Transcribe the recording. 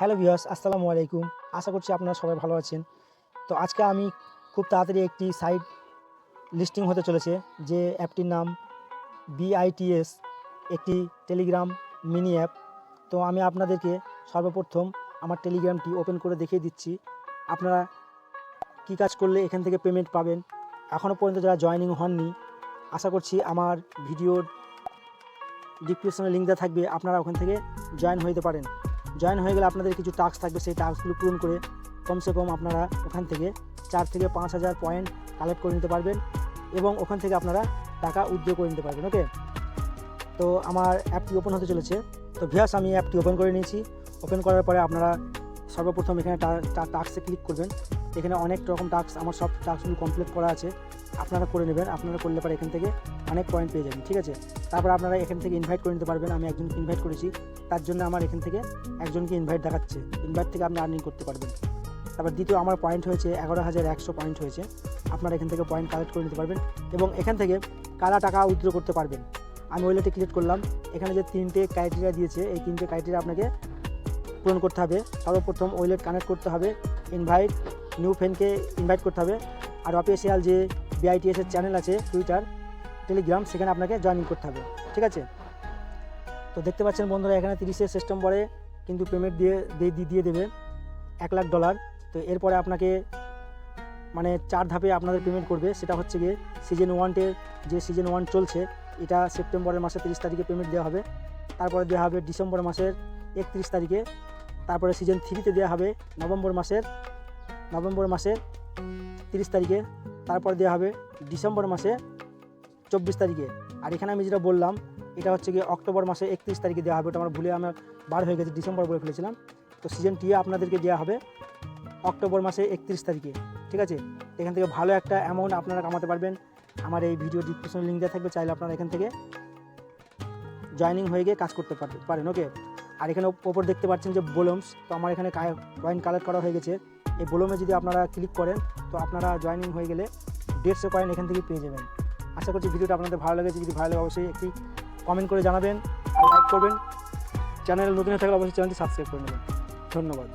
Hello viewers, আসসালামু আলাইকুম। আশা করছি আপনারা সবাই ভালো আছেন। তো আজকে আমি খুব তাড়াতাড়ি একটি সাইট লিস্টিং হতে চলেছে, যে অ্যাপটির নাম বিআইটিএস একটি টেলিগ্রাম মিনি অ্যাপ তো আমি আপনাদেরকে সর্বপ্রথম আমার টেলিগ্রামটি ওপেন করে দেখিয়ে দিচ্ছি। আপনারা কী কাজ করলে এখান থেকে পেমেন্ট পাবেন? এখনও পর্যন্ত যারা জয়নিং হননি, আশা করছি আমার ভিডিওর ডিসক্রিপশনে লিঙ্ক দেওয়া থাকবে, আপনারা ওখান থেকে জয়েন যেতে পারেন। জয়েন হয়ে গেলে আপনাদের কিছু টাস্ক থাকবে, সেই টাস্কগুলো পূরণ করে কমসে কম আপনারা ওখান থেকে চার থেকে পাঁচ হাজার পয়েন্ট কালেক্ট করে নিতে পারবেন এবং ওখান থেকে আপনারা টাকা উদ্যোগ করে নিতে পারবেন ওকে তো আমার অ্যাপটি ওপেন হতে চলেছে। তো ভিয়াস, আমি অ্যাপটি ওপেন করে নিয়েছি। ওপেন করার পরে আপনারা সর্বপ্রথম এখানে টাস্কে ক্লিক করবেন। এখানে অনেক রকম টাস্ক আমার সব টাস্কগুলো কমপ্লিট করা আছে। আপনারা করে নেবেন, আপনারা করলে পরে এখান থেকে অনেক পয়েন্ট পেয়ে যাবেন, ঠিক আছে? তারপর আপনারা এখান থেকে ইনভাইট করে নিতে পারবেন, আমি একজনকে ইনভাইট করেছি। তার জন্য আমার এখান থেকে একজনকে ইনভাইট দেখাচ্ছে। ইনভাইট থেকে আপনি আর্নিং করতে পারবেন। তারপর দ্বিতীয় আমার পয়েন্ট হয়েছে, এগারো হাজার একশো পয়েন্ট হয়েছে। আপনারা এখান থেকে পয়েন্ট কালেক্ট করে নিতে পারবেন এবং এখান থেকে কারা টাকা উইথড্র করতে পারবেন। আমি ওইলেটে ক্লিক করলাম, এখানে যে তিনটে ক্রাইটেরিয়া দিয়েছে, এই তিনটে ক্রাইটেরিয়া আপনাকে পূরণ করতে হবে। সর্বপ্রথম ওয়েলেট কানেক্ট করতে হবে ইনভাইট নিউ ফ্রেন্ডকে ইনভাইট করতে হবে। আর অফিসিয়াল যে বিআইটিএস এর চ্যানেল আছে টুইটার টেলিগ্রাম সেখানে আপনাকে জয়েনিং করতে হবে। ঠিক আছে? তো দেখতে পাচ্ছেন বন্ধুরা, এখানে তিরিশে সেপ্টেম্বরে কিন্তু পেমেন্ট দিয়ে দিয়ে দেবে। এক লাখ ডলার তো এরপরে আপনাকে মানে চার ধাপে আপনাদের পেমেন্ট করবে। সেটা হচ্ছে গিয়ে সিজন ওয়ানটের যে সিজন ওয়ান চলছে, এটা সেপ্টেম্বরের মাসে তিরিশ তারিখে পেমেন্ট দেওয়া হবে। তারপরে দেওয়া হবে ডিসেম্বর মাসের একত্রিশ তারিখে। তারপরে সিজন থ্রিতে দেওয়া হবে নভেম্বর মাসের নভেম্বর মাসে তিরিশ তারিখে, তারপর দেওয়া হবে ডিসেম্বর মাসে চব্বিশ তারিখে। আর এখানে আমি যেটা বললাম, এটা হচ্ছে গিয়ে অক্টোবর মাসে একত্রিশ তারিখে দেওয়া হবে, ওটা আমার ভুলে আমার বার হয়ে গেছে, ডিসেম্বর বলে ফেলেছিলাম। তো সিজন টি আপনাদেরকে দেওয়া হবে অক্টোবর মাসে একত্রিশ তারিখে, ঠিক আছে? এখান থেকে ভালো একটা অ্যামাউন্ট আপনারা কামাতে পারবেন। আমার এই ভিডিও ডিসক্রিপশন লিঙ্ক দেওয়া থাকবে, চাইলে আপনারা এখান থেকে জয়নিং হয়ে গিয়ে কাজ করতে পারবে- পারেন ওকে আর এখানে ওপ- ওপর দেখতে পাচ্ছেন যে বোলমস তো আমার এখানে কয়েন কালেক্ট করা হয়ে গেছে। এই বোলমে যদি আপনারা ক্লিক করেন, তো আপনারা জয়নিং হয়ে গেলে দেড়শো কয়েন এখান থেকে পেয়ে যাবেন। আশা করছি ভিডিওটা আপনাদের ভালো লেগেছে। যদি ভালো লাগে, অবশ্যই একটি কমেন্ট করে জানাবেন আর লাইক করবেন। চ্যানেল নতুন হয়ে থাকলে অবশ্যই চ্যানেলটি সাবস্ক্রাইব করে নেবেন। ধন্যবাদ।